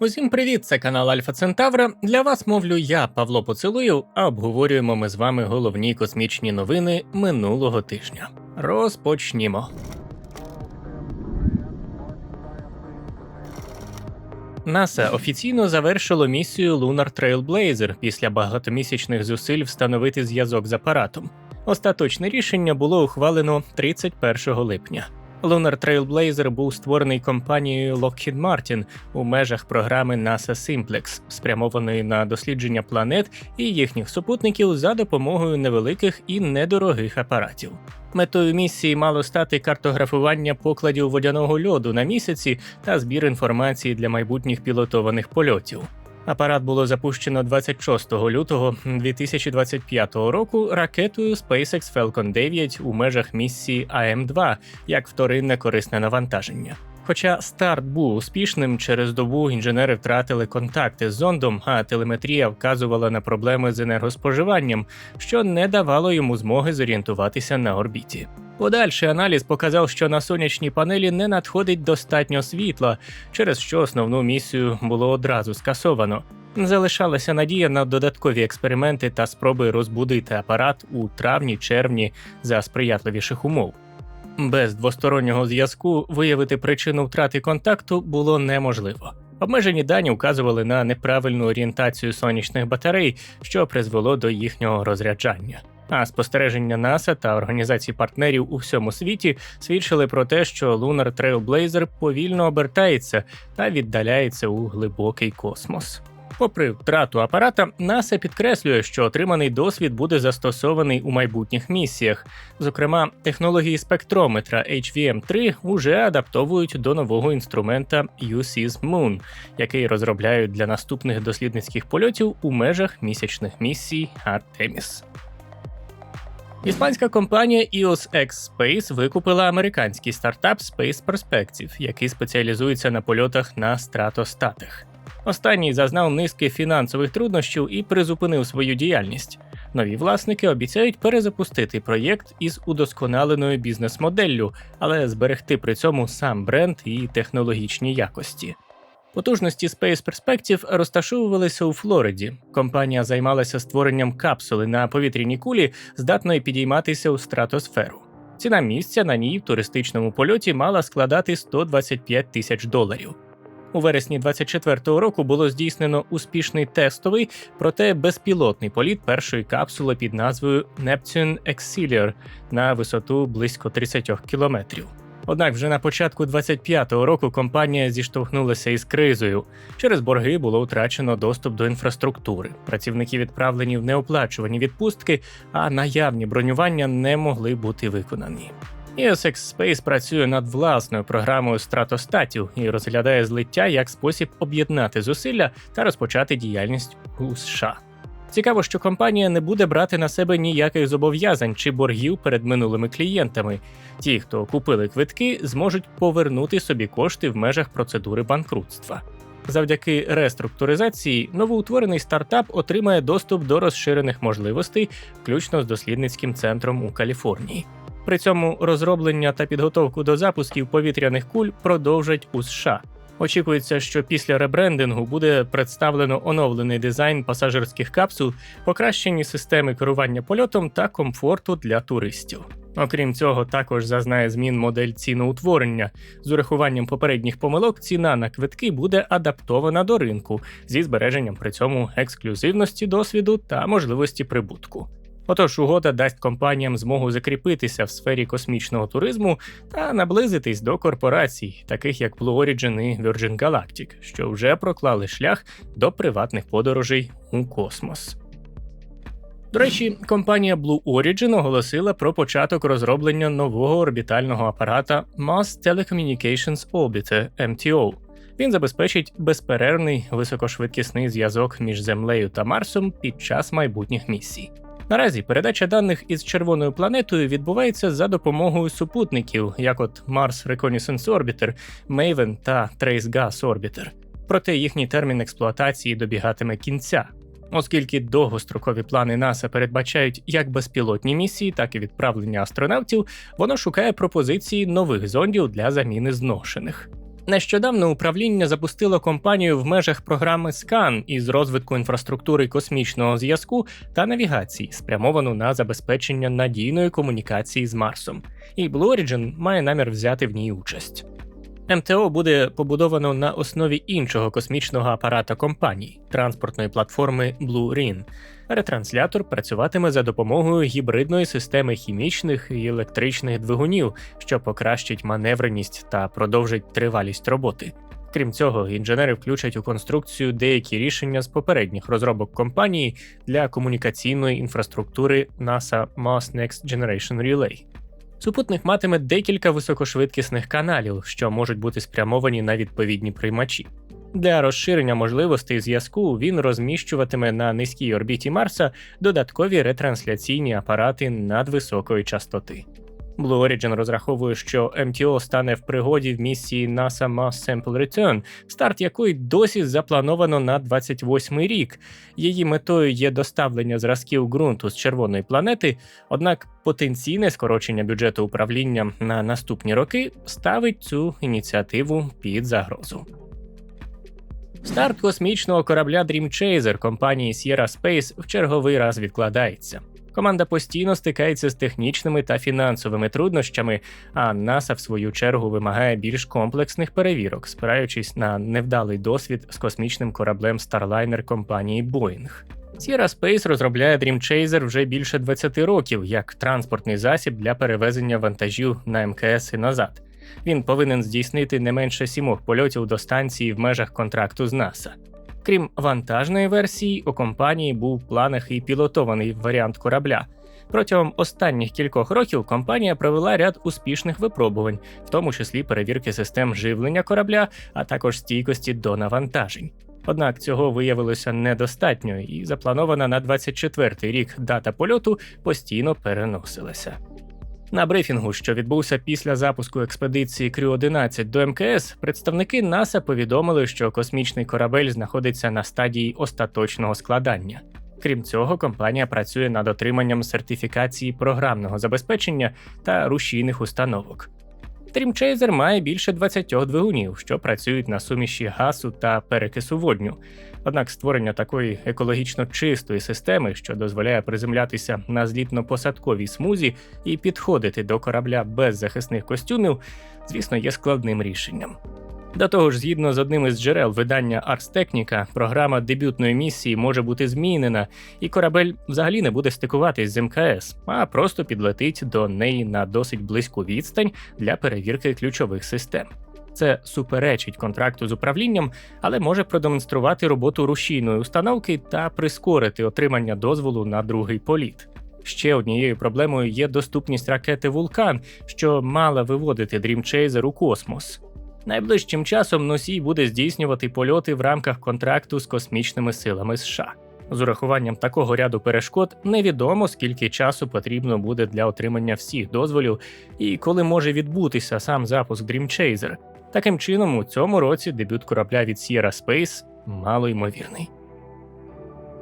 Усім привіт! Це канал Альфа Центавра. Для вас мовлю я, Павло Поцілую, а обговорюємо ми з вами головні космічні новини минулого тижня. Розпочнімо. НАСА офіційно завершило місію Lunar Trailblazer після багатомісячних зусиль встановити зв'язок з апаратом. Остаточне рішення було ухвалено 31 липня. Lunar Trailblazer був створений компанією Lockheed Martin у межах програми NASA Simplex, спрямованої на дослідження планет і їхніх супутників за допомогою невеликих і недорогих апаратів. Метою місії мало стати картографування покладів водяного льоду на місяці та збір інформації для майбутніх пілотованих польотів. Апарат було запущено 26 лютого 2025 року ракетою SpaceX Falcon 9 у межах місії АМ-2 як вторинне корисне навантаження. Хоча старт був успішним, через добу інженери втратили контакти з зондом, а телеметрія вказувала на проблеми з енергоспоживанням, що не давало йому змоги зорієнтуватися на орбіті. Подальший аналіз показав, що на сонячній панелі не надходить достатньо світла, через що основну місію було одразу скасовано. Залишалася надія на додаткові експерименти та спроби розбудити апарат у травні-червні за сприятливіших умов. Без двостороннього зв'язку виявити причину втрати контакту було неможливо. Обмежені дані вказували на неправильну орієнтацію сонячних батарей, що призвело до їхнього розряджання. А спостереження НАСА та організацій партнерів у всьому світі свідчили про те, що Lunar Trailblazer повільно обертається та віддаляється у глибокий космос. Попри втрату апарата, НАСА підкреслює, що отриманий досвід буде застосований у майбутніх місіях. Зокрема, технології спектрометра HVM3 уже адаптовують до нового інструмента UCS Moon, який розробляють для наступних дослідницьких польотів у межах місячних місій Artemis. Іспанська компанія EOS X Space викупила американський стартап Space Perspective, який спеціалізується на польотах на стратостатах. Останній зазнав низки фінансових труднощів і призупинив свою діяльність. Нові власники обіцяють перезапустити проєкт із удосконаленою бізнес-моделлю, але зберегти при цьому сам бренд і технологічні якості. Потужності Space Perspective розташовувалися у Флориді. Компанія займалася створенням капсули на повітряній кулі, здатної підійматися у стратосферу. Ціна місця на ній в туристичному польоті мала складати 125 тисяч доларів. У вересні 24-го року було здійснено успішний тестовий, проте безпілотний політ першої капсули під назвою Neptune Auxilior на висоту близько 30 кілометрів. Однак вже на початку 25-го року компанія зіштовхнулася із кризою. Через борги було втрачено доступ до інфраструктури. Працівники відправлені в неоплачувані відпустки, а наявні бронювання не могли бути виконані. EOS Space працює над власною програмою стратостатів і розглядає злиття як спосіб об'єднати зусилля та розпочати діяльність у США. Цікаво, що компанія не буде брати на себе ніяких зобов'язань чи боргів перед минулими клієнтами. Ті, хто купили квитки, зможуть повернути собі кошти в межах процедури банкрутства. Завдяки реструктуризації новоутворений стартап отримає доступ до розширених можливостей, включно з дослідницьким центром у Каліфорнії. При цьому розроблення та підготовку до запусків повітряних куль продовжать у США. Очікується, що після ребрендингу буде представлено оновлений дизайн пасажирських капсул, покращені системи керування польотом та комфорту для туристів. Окрім цього, також зазнає змін модель ціноутворення. З урахуванням попередніх помилок ціна на квитки буде адаптована до ринку зі збереженням при цьому ексклюзивності досвіду та можливості прибутку. Отож, угода дасть компаніям змогу закріпитися в сфері космічного туризму та наблизитись до корпорацій, таких як Blue Origin і Virgin Galactic, що вже проклали шлях до приватних подорожей у космос. До речі, компанія Blue Origin оголосила про початок розроблення нового орбітального апарата Mass Telecommunications Orbiter MTO. Він забезпечить безперервний високошвидкісний зв'язок між Землею та Марсом під час майбутніх місій. Наразі передача даних із червоною планетою відбувається за допомогою супутників, як от Mars Reconnaissance Orbiter, Maven та Trace Gas Orbiter. Проте їхній термін експлуатації добігатиме кінця. Оскільки довгострокові плани НАСА передбачають як безпілотні місії, так і відправлення астронавтів, воно шукає пропозиції нових зондів для заміни зношених. Нещодавно управління запустило компанію в межах програми SCAN із розвитку інфраструктури космічного зв'язку та навігації, спрямовану на забезпечення надійної комунікації з Марсом. І Blue Origin має намір взяти в ній участь. МТО буде побудовано на основі іншого космічного апарата компанії транспортної платформи Blue Rin. Ретранслятор працюватиме за допомогою гібридної системи хімічних і електричних двигунів, що покращить маневреність та продовжить тривалість роботи. Крім цього, інженери включать у конструкцію деякі рішення з попередніх розробок компанії для комунікаційної інфраструктури NASA Mars Next Generation Relay. Супутник матиме декілька високошвидкісних каналів, що можуть бути спрямовані на відповідні приймачі. Для розширення можливостей зв'язку він розміщуватиме на низькій орбіті Марса додаткові ретрансляційні апарати надвисокої частоти. Blue Origin розраховує, що МТО стане в пригоді в місії NASA Mars Sample Return, старт якої досі заплановано на 28-й рік. Її метою є доставлення зразків ґрунту з червоної планети, однак потенційне скорочення бюджету управління на наступні роки ставить цю ініціативу під загрозу. Старт космічного корабля Dream Chaser компанії Sierra Space в черговий раз відкладається. Команда постійно стикається з технічними та фінансовими труднощами, а НАСА, в свою чергу, вимагає більш комплексних перевірок, спираючись на невдалий досвід з космічним кораблем Starliner компанії Boeing. Sierra Space розробляє Dream Chaser вже більше 20 років як транспортний засіб для перевезення вантажів на МКС і назад. Він повинен здійснити не менше сімох польотів до станції в межах контракту з НАСА. Крім вантажної версії, у компанії був в планах і пілотований варіант корабля. Протягом останніх кількох років компанія провела ряд успішних випробувань, в тому числі перевірки систем живлення корабля, а також стійкості до навантажень. Однак цього виявилося недостатньо, і запланована на 24-й рік дата польоту постійно переносилася. На брифінгу, що відбувся після запуску експедиції Крю 11 до МКС, представники НАСА повідомили, що космічний корабель знаходиться на стадії остаточного складання. Крім цього, компанія працює над отриманням сертифікації програмного забезпечення та рушійних установок. Dream має більше 20 двигунів, що працюють на суміші газу та перекису водню. Однак створення такої екологічно чистої системи, що дозволяє приземлятися на злітно-посадковій смузі і підходити до корабля без захисних костюмів, звісно, є складним рішенням. До того ж, згідно з одним із джерел видання Ars Technica, програма дебютної місії може бути змінена, і корабель взагалі не буде стикуватись з МКС, а просто підлетить до неї на досить близьку відстань для перевірки ключових систем. Це суперечить контракту з управлінням, але може продемонструвати роботу рушійної установки та прискорити отримання дозволу на другий політ. Ще однією проблемою є доступність ракети Вулкан, що мала виводити Dream Chaser у космос. Найближчим часом носій буде здійснювати польоти в рамках контракту з космічними силами США. З урахуванням такого ряду перешкод невідомо скільки часу потрібно буде для отримання всіх дозволів і коли може відбутися сам запуск Dream Chaser. Таким чином, у цьому році дебют корабля від Sierra Space мало ймовірний.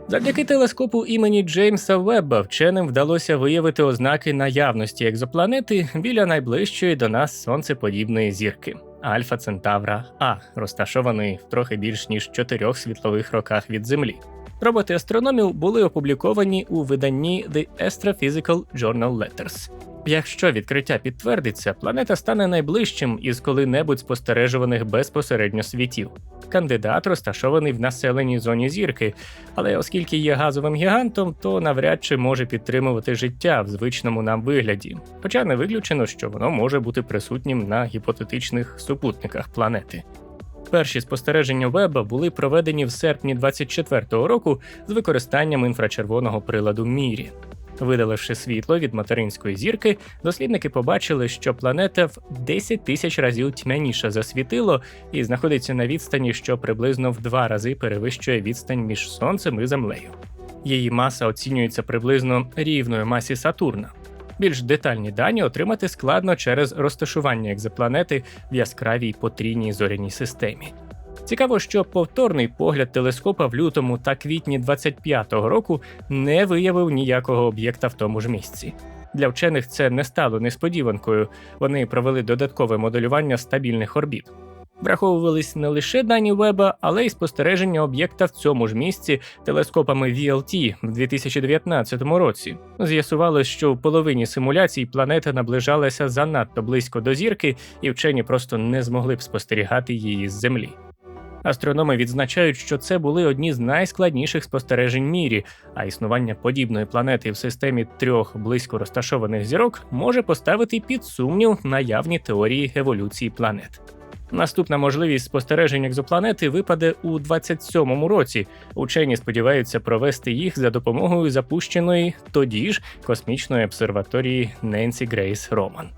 Завдяки телескопу імені Джеймса Вебба вченим вдалося виявити ознаки наявності екзопланети біля найближчої до нас сонцеподібної зірки. Альфа Центавра А, розташований в трохи більш ніж 4 світлових роках від Землі. Роботи астрономів були опубліковані у виданні The Astrophysical Journal Letters. Якщо відкриття підтвердиться, планета стане найближчим із коли-небудь спостережуваних безпосередньо світів. Кандидат розташований в населеній зоні зірки, але оскільки є газовим гігантом, то навряд чи може підтримувати життя в звичному нам вигляді, хоча не виключено, що воно може бути присутнім на гіпотетичних супутниках планети. Перші спостереження Веба були проведені в серпні 24-го року з використанням інфрачервоного приладу Мірі. Видаливши світло від материнської зірки, дослідники побачили, що планета в 10 тисяч разів тьмяніша за світило і знаходиться на відстані, що приблизно в два рази перевищує відстань між сонцем і землею. Її маса оцінюється приблизно рівною масі Сатурна. Більш детальні дані отримати складно через розташування екзопланети в яскравій потрійній зоряній системі. Цікаво, що повторний погляд телескопа в лютому та квітні 25-го року не виявив ніякого об'єкта в тому ж місці. Для вчених це не стало несподіванкою. Вони провели додаткове моделювання стабільних орбіт. Враховувались не лише дані Веба, але й спостереження об'єкта в цьому ж місці телескопами VLT в 2019 році. З'ясувалось, що в половині симуляцій планета наближалася занадто близько до зірки, і вчені просто не змогли б спостерігати її з Землі. Астрономи відзначають, що це були одні з найскладніших спостережень мірі, а існування подібної планети в системі трьох близько розташованих зірок може поставити під сумнів наявні теорії еволюції планет. Наступна можливість спостережень екзопланети випаде у 27-му році. Учені сподіваються провести їх за допомогою запущеної тоді ж космічної обсерваторії Ненсі Грейс Роман.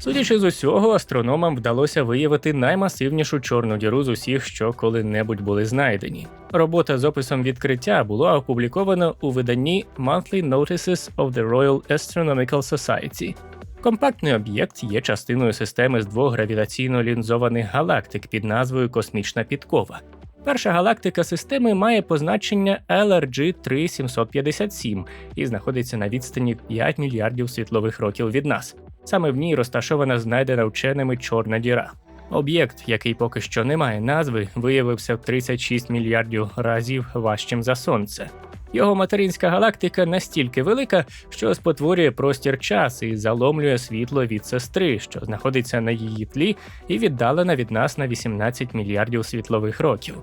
Судячи з усього, астрономам вдалося виявити наймасивнішу чорну діру з усіх, що коли-небудь були знайдені. Робота з описом відкриття була опублікована у виданні Monthly Notices of the Royal Astronomical Society. Компактний об'єкт є частиною системи з двох гравітаційно лінзованих галактик під назвою Космічна підкова. Перша галактика системи має позначення LRG 3757 і знаходиться на відстані 5 мільярдів світлових років від нас. Саме в ній розташована знайдена вченими чорна діра. Об'єкт, який поки що не має назви, виявився в 36 мільярдів разів важчим за сонце. Його материнська галактика настільки велика, що спотворює простір час і заломлює світло від сестри, що знаходиться на її тлі, і віддалена від нас на 18 мільярдів світлових років.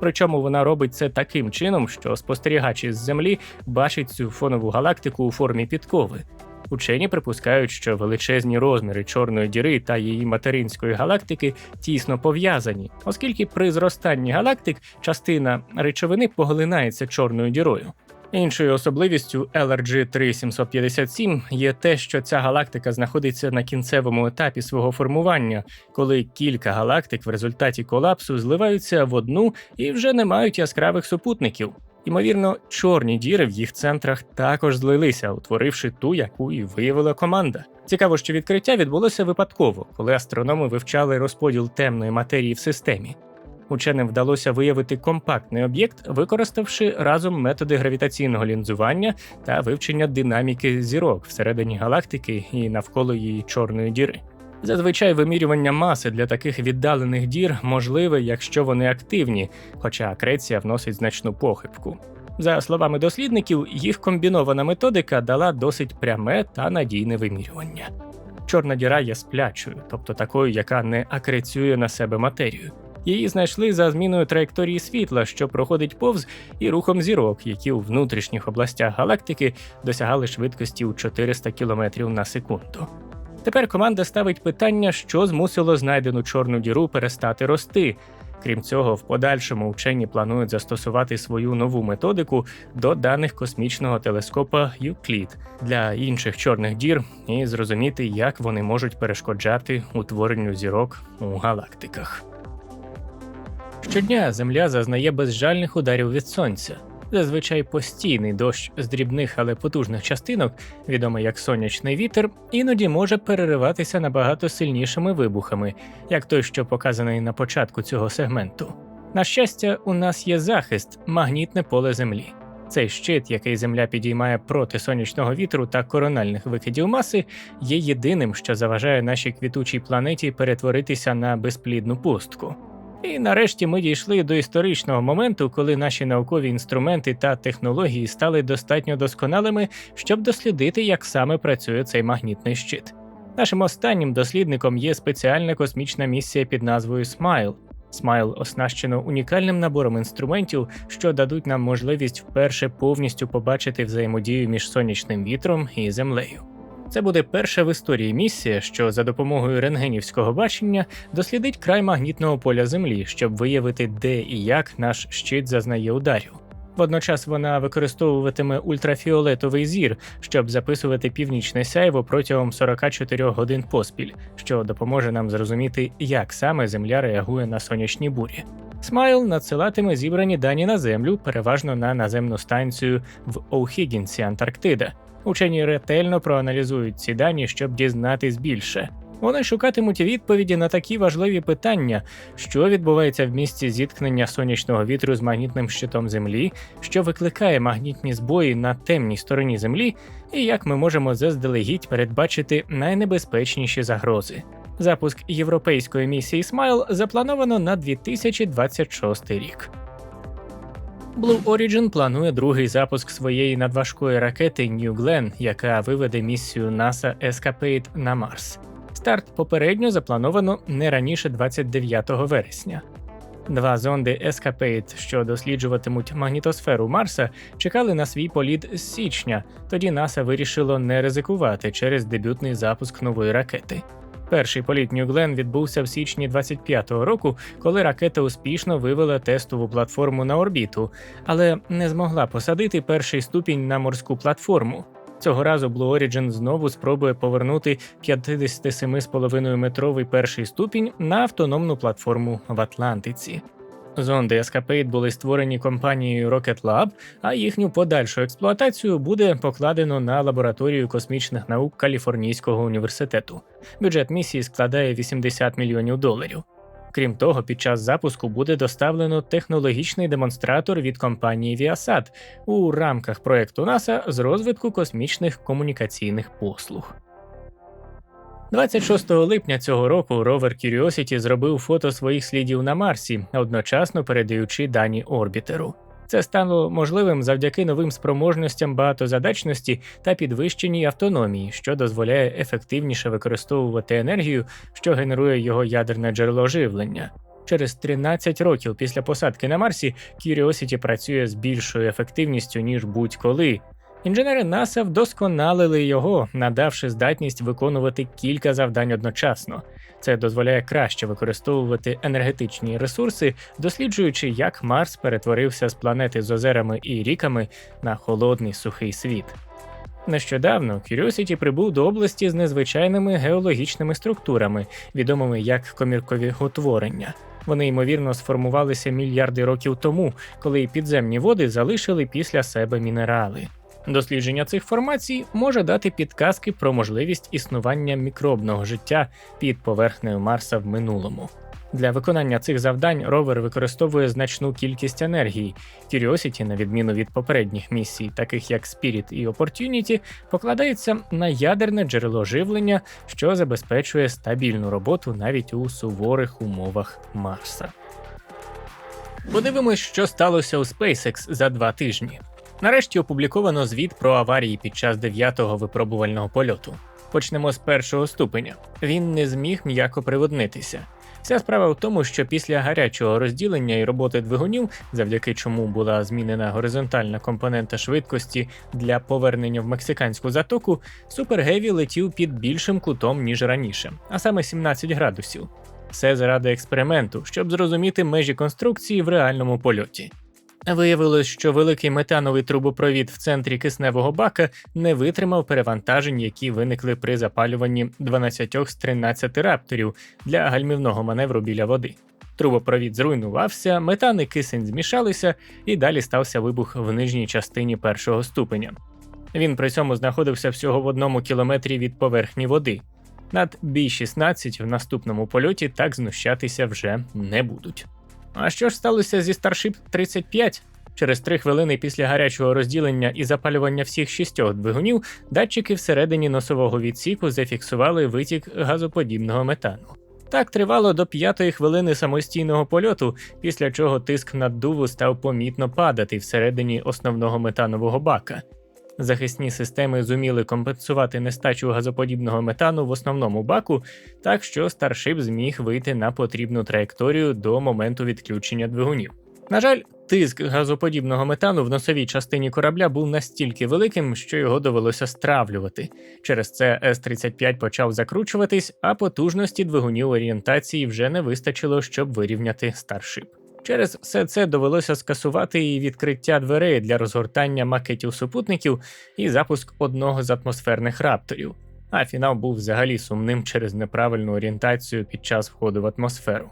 Причому вона робить це таким чином, що спостерігач із Землі бачить цю фонову галактику у формі підкови. Учені припускають, що величезні розміри чорної діри та її материнської галактики тісно пов'язані, оскільки при зростанні галактик частина речовини поглинається чорною дірою. Іншою особливістю LRG 3757 є те, що ця галактика знаходиться на кінцевому етапі свого формування, коли кілька галактик в результаті колапсу зливаються в одну і вже не мають яскравих супутників. Ймовірно, чорні діри в їх центрах також злилися, утворивши ту, яку і виявила команда. Цікаво, що відкриття відбулося випадково, коли астрономи вивчали розподіл темної матерії в системі. Ученим вдалося виявити компактний об'єкт, використавши разом методи гравітаційного лінзування та вивчення динаміки зірок всередині галактики і навколо її чорної діри. Зазвичай вимірювання маси для таких віддалених дір можливе, якщо вони активні, хоча акреція вносить значну похибку. За словами дослідників, їх комбінована методика дала досить пряме та надійне вимірювання. Чорна діра є сплячою, тобто такою, яка не акрецює на себе матерію. Її знайшли за зміною траєкторії світла, що проходить повз, і рухом зірок, які у внутрішніх областях галактики досягали швидкості у 400 км на секунду. Тепер команда ставить питання, що змусило знайдену чорну діру перестати рости. Крім цього, в подальшому вчені планують застосувати свою нову методику до даних космічного телескопа Юклід для інших чорних дір і зрозуміти, як вони можуть перешкоджати утворенню зірок у галактиках. Щодня Земля зазнає безжальних ударів від сонця. Зазвичай постійний дощ з дрібних, але потужних частинок, відомий як сонячний вітер, іноді може перериватися набагато сильнішими вибухами, як той, що показаний на початку цього сегменту. На щастя, у нас є захист, магнітне поле Землі. Цей щит, який Земля підіймає проти сонячного вітру та корональних викидів маси, є єдиним, що заважає нашій квітучій планеті перетворитися на безплідну пустку. І нарешті ми дійшли до історичного моменту, коли наші наукові інструменти та технології стали достатньо досконалими, щоб дослідити, як саме працює цей магнітний щит. Нашим останнім дослідником є спеціальна космічна місія під назвою Смайл. Смайл оснащено унікальним набором інструментів, що дадуть нам можливість вперше повністю побачити взаємодію між сонячним вітром і землею. Це буде перша в історії місія, що за допомогою рентгенівського бачення дослідить край магнітного поля Землі, щоб виявити, де і як наш щит зазнає ударів. Водночас вона використовуватиме ультрафіолетовий зір, щоб записувати північне сяйво протягом 44 годин поспіль, що допоможе нам зрозуміти, як саме Земля реагує на сонячні бурі. Смайл надсилатиме зібрані дані на Землю, переважно на наземну станцію в Оухігінсі, Антарктида. Учені ретельно проаналізують ці дані, щоб дізнатись більше. Вони шукатимуть відповіді на такі важливі питання, що відбувається в місці зіткнення сонячного вітру з магнітним щитом Землі, що викликає магнітні збої на темній стороні Землі, і як ми можемо заздалегідь передбачити найнебезпечніші загрози. Запуск європейської місії Смайл заплановано на 2026 рік. Blue Origin планує другий запуск своєї надважкої ракети New Glenn, яка виведе місію NASA Escapade на Марс. Старт попередньо заплановано не раніше 29 вересня. Два зонди Escapade, що досліджуватимуть магнітосферу Марса, чекали на свій політ з січня. Тоді НАСА вирішило не ризикувати через дебютний запуск нової ракети. Перший політ Glenn відбувся в січні 25-го року, коли ракета успішно вивела тестову платформу на орбіту, але не змогла посадити перший ступінь на морську платформу. Цього разу Blue Origin знову спробує повернути 57,5 метровий перший ступінь на автономну платформу в Атлантиці. Зонди Escapade були створені компанією Rocket Lab, а їхню подальшу експлуатацію буде покладено на лабораторію космічних наук Каліфорнійського університету. Бюджет місії складає 80 мільйонів доларів. Крім того, під час запуску буде доставлено технологічний демонстратор від компанії Viasat у рамках проекту НАСА з розвитку космічних комунікаційних послуг. 26 липня цього року ровер Curiosity зробив фото своїх слідів на Марсі, одночасно передаючи дані орбітеру. Це стало можливим завдяки новим спроможностям багатозадачності та підвищеній автономії, що дозволяє ефективніше використовувати енергію, що генерує його ядерне джерело живлення. Через 13 років після посадки на Марсі Curiosity працює з більшою ефективністю ніж будь-коли. Інженери НАСА вдосконалили його, надавши здатність виконувати кілька завдань одночасно. Це дозволяє краще використовувати енергетичні ресурси, досліджуючи, як Марс перетворився з планети з озерами і ріками на холодний сухий світ. Нещодавно Curiosity прибув до області з незвичайними геологічними структурами, відомими як коміркові утворення. Вони ймовірно сформувалися мільярди років тому, коли підземні води залишили після себе мінерали. Дослідження цих формацій може дати підказки про можливість існування мікробного життя під поверхнею Марса в минулому. Для виконання цих завдань ровер використовує значну кількість енергії. Curiosity, на відміну від попередніх місій, таких як Spirit і Opportunity, покладається на ядерне джерело живлення, що забезпечує стабільну роботу навіть у суворих умовах Марса. Подивимось, що сталося у SpaceX за два тижні. Нарешті опубліковано звіт про аварії під час дев'ятого випробувального польоту. Почнемо з першого ступеня. Він не зміг м'яко приводнитися. Вся справа в тому, що після гарячого розділення і роботи двигунів, завдяки чому була змінена горизонтальна компонента швидкості для повернення в мексиканську затоку, Супергеві летів під більшим кутом ніж раніше, а саме 17 градусів. Все заради експерименту, щоб зрозуміти межі конструкції в реальному польоті. Виявилось, що великий метановий трубопровід в центрі кисневого бака не витримав перевантажень, які виникли при запалюванні 12 з 13 рапторів для гальмівного маневру біля води. Трубопровід зруйнувався, метан і кисень змішалися, і далі стався вибух в нижній частині першого ступеня. Він при цьому знаходився всього в одному кілометрі від поверхні води. Над B-16 в наступному польоті так знущатися вже не будуть. А що ж сталося зі Starship 35? Через три хвилини після гарячого розділення і запалювання всіх шістьох двигунів датчики всередині носового відсіку зафіксували витік газоподібного метану. Так тривало до п'ятої хвилини самостійного польоту, після чого тиск наддуву став помітно падати всередині основного метанового бака. Захисні системи зуміли компенсувати нестачу газоподібного метану в основному баку, так що Starship зміг вийти на потрібну траєкторію до моменту відключення двигунів. На жаль, тиск газоподібного метану в носовій частині корабля був настільки великим, що його довелося стравлювати. Через це С-35 почав закручуватись, а потужності двигунів орієнтації вже не вистачило, щоб вирівняти Starship. Через все це довелося скасувати і відкриття дверей для розгортання макетів супутників і запуск одного з атмосферних рапторів. А фінал був взагалі сумним через неправильну орієнтацію під час входу в атмосферу.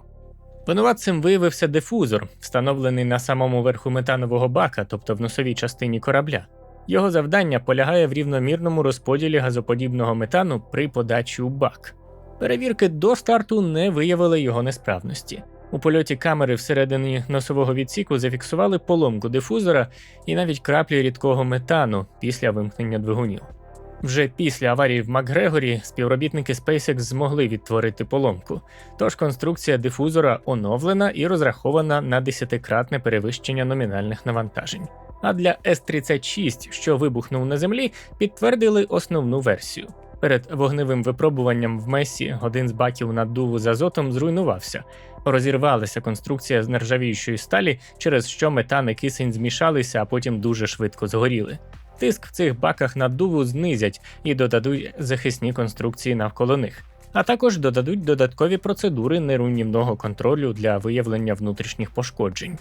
Винуватцем виявився дифузор, встановлений на самому верху метанового бака, тобто в носовій частині корабля. Його завдання полягає в рівномірному розподілі газоподібного метану при подачі у бак. Перевірки до старту не виявили його несправності. У польоті камери всередині носового відсіку зафіксували поломку дифузора і навіть краплі рідкого метану після вимкнення двигунів. Вже після аварії в Макгрегорі співробітники SpaceX змогли відтворити поломку, тож конструкція дифузора оновлена і розрахована на десятикратне перевищення номінальних навантажень. А для С-36, що вибухнув на землі, підтвердили основну версію. Перед вогневим випробуванням в Месі один з баків наддуву з азотом зруйнувався. Розірвалася конструкція з нержавіючої сталі, через що метан і кисень змішалися, а потім дуже швидко згоріли. Тиск в цих баках наддуву знизять і додадуть захисні конструкції навколо них, а також додадуть додаткові процедури неруйнівного контролю для виявлення внутрішніх пошкоджень.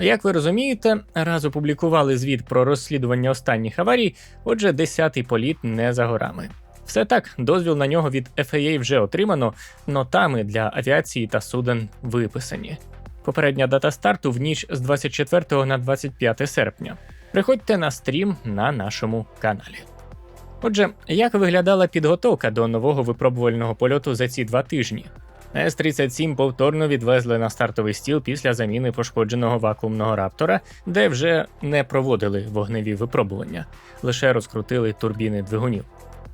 Як ви розумієте, раз опублікували звіт про розслідування останніх аварій, отже, 10-й політ не за горами. Все так, дозвіл на нього від FAA вже отримано, нотами для авіації та суден виписані. Попередня дата старту в ніч з 24 на 25 серпня. Приходьте на стрім на нашому каналі. Отже, як виглядала підготовка до нового випробувального польоту за ці два тижні? С-37 повторно відвезли на стартовий стіл після заміни пошкодженого вакуумного раптора, де вже не проводили вогневі випробування, лише розкрутили турбіни двигунів.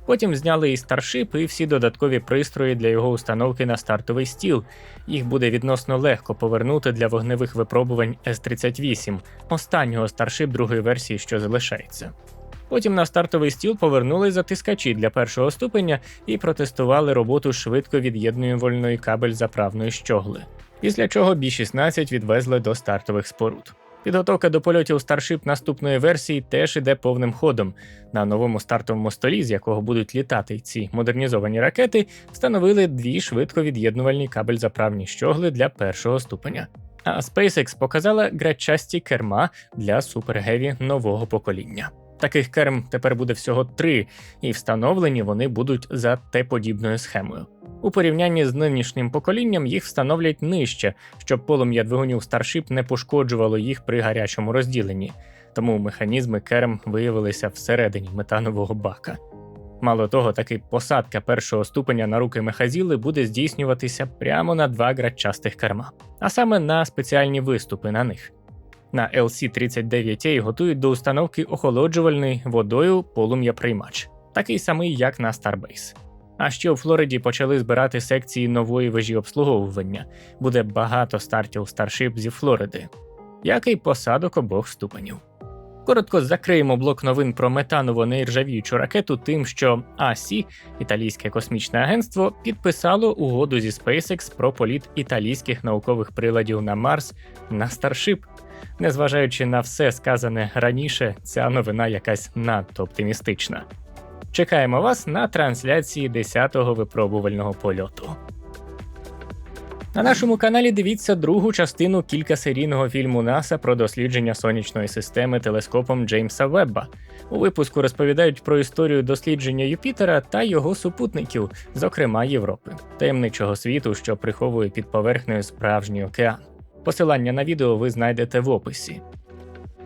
Потім зняли і старшип, і всі додаткові пристрої для його установки на стартовий стіл. Їх буде відносно легко повернути для вогневих випробувань С-38, останнього старшип другої версії, що залишається. Потім на стартовий стіл повернули затискачі для першого ступеня і протестували роботу швидко від'єднуювальної кабель заправної щогли. Після чого B-16 відвезли до стартових споруд. Підготовка до польотів Starship наступної версії теж іде повним ходом. На новому стартовому столі, з якого будуть літати ці модернізовані ракети, встановили дві швидко від'єднувальні кабель заправні щогли для першого ступеня. А SpaceX показала грачасті керма для супергеві нового покоління. Таких керм тепер буде всього три, і встановлені вони будуть за Т-подібною схемою. У порівнянні з нинішнім поколінням їх встановлять нижче, щоб полум'я двигунів Starship не пошкоджувало їх при гарячому розділенні, тому механізми керм виявилися всередині метанового бака. Мало того, таки посадка першого ступеня на руки мехазіли буде здійснюватися прямо на два градчастих керма, а саме на спеціальні виступи на них. На LC-39A готують до установки охолоджувальний водою полум'я приймач, такий самий, як на Starbase. А ще у Флориді почали збирати секції нової вежі обслуговування. Буде багато стартів Starship зі Флориди, як і посадок обох ступенів. Коротко закриємо блок новин про метаново нержавіючу ракету, тим, що АСІ, італійське космічне агентство, підписало угоду зі SpaceX про політ італійських наукових приладів на Марс на Starship. Незважаючи на все сказане раніше, ця новина якась надто оптимістична. Чекаємо вас на трансляції 10-го випробувального польоту. На нашому каналі дивіться другу частину кількасерійного фільму НАСА про дослідження сонячної системи телескопом Джеймса Вебба. У випуску розповідають про історію дослідження Юпітера та його супутників, зокрема Європи, таємничого світу, що приховує під поверхнею справжній океан. Посилання на відео ви знайдете в описі.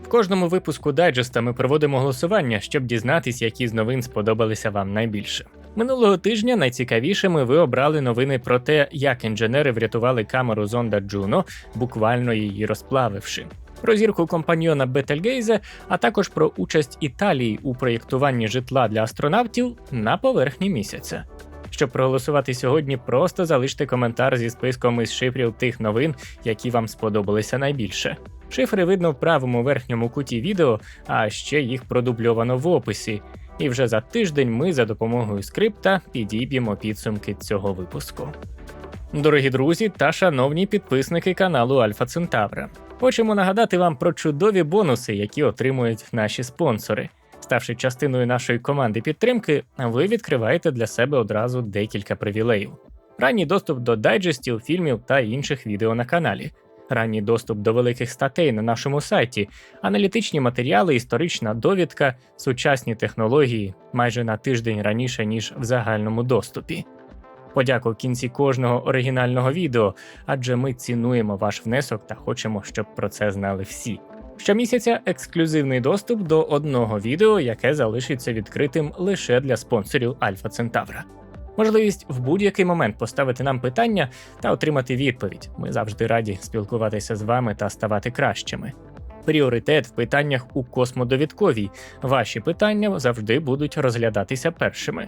В кожному випуску дайджеста ми проводимо голосування, щоб дізнатись, які з новин сподобалися вам найбільше. Минулого тижня найцікавішими ви обрали новини про те, як інженери врятували камеру зонда Джуно, буквально її розплавивши. Про зірку компаньйона Бетельгейзе, а також про участь Італії у проєктуванні житла для астронавтів на поверхні місяця. Щоб проголосувати сьогодні, просто залиште коментар зі списком із шифрів тих новин, які вам сподобалися найбільше. Шифри видно в правому верхньому куті відео, а ще їх продубльовано в описі. І вже за тиждень ми за допомогою скрипта підіб'ємо підсумки цього випуску. Дорогі друзі та шановні підписники каналу Альфа Центавра. Хочемо нагадати вам про чудові бонуси, які отримують наші спонсори. Ставши частиною нашої команди підтримки, ви відкриваєте для себе одразу декілька привілеїв: ранній доступ до дайджестів, фільмів та інших відео на каналі, ранній доступ до великих статей на нашому сайті, аналітичні матеріали, історична довідка, сучасні технології майже на тиждень раніше ніж в загальному доступі. Подяку в кінці кожного оригінального відео, адже ми цінуємо ваш внесок та хочемо, щоб про це знали всі. Щомісяця ексклюзивний доступ до одного відео, яке залишиться відкритим лише для спонсорів Альфа Центавра. Можливість в будь-який момент поставити нам питання та отримати відповідь. Ми завжди раді спілкуватися з вами та ставати кращими. Пріоритет в питаннях у космодовідковій. Ваші питання завжди будуть розглядатися першими.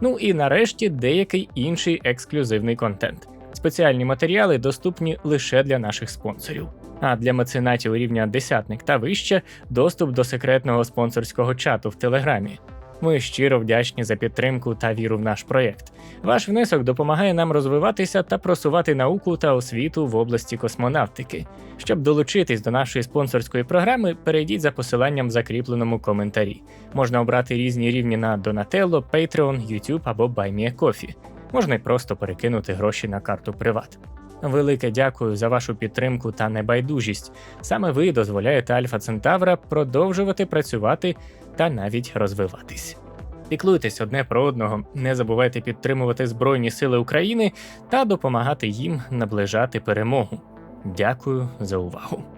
Ну і нарешті деякий інший ексклюзивний контент. Спеціальні матеріали доступні лише для наших спонсорів. А для меценатів рівня десятник та вище доступ до секретного спонсорського чату в Телеграмі. Ми щиро вдячні за підтримку та віру в наш проєкт. Ваш внесок допомагає нам розвиватися та просувати науку та освіту в області космонавтики. Щоб долучитись до нашої спонсорської програми, перейдіть за посиланням в закріпленому коментарі. Можна обрати різні рівні на Donatello, Patreon, YouTube або BuyMeACoffee. Можна й просто перекинути гроші на карту Приват. Велике дякую за вашу підтримку та небайдужість. Саме ви дозволяєте Альфа Центавра продовжувати працювати та навіть розвиватись. Піклуйтесь одне про одного, не забувайте підтримувати Збройні Сили України та допомагати їм наближати перемогу. Дякую за увагу.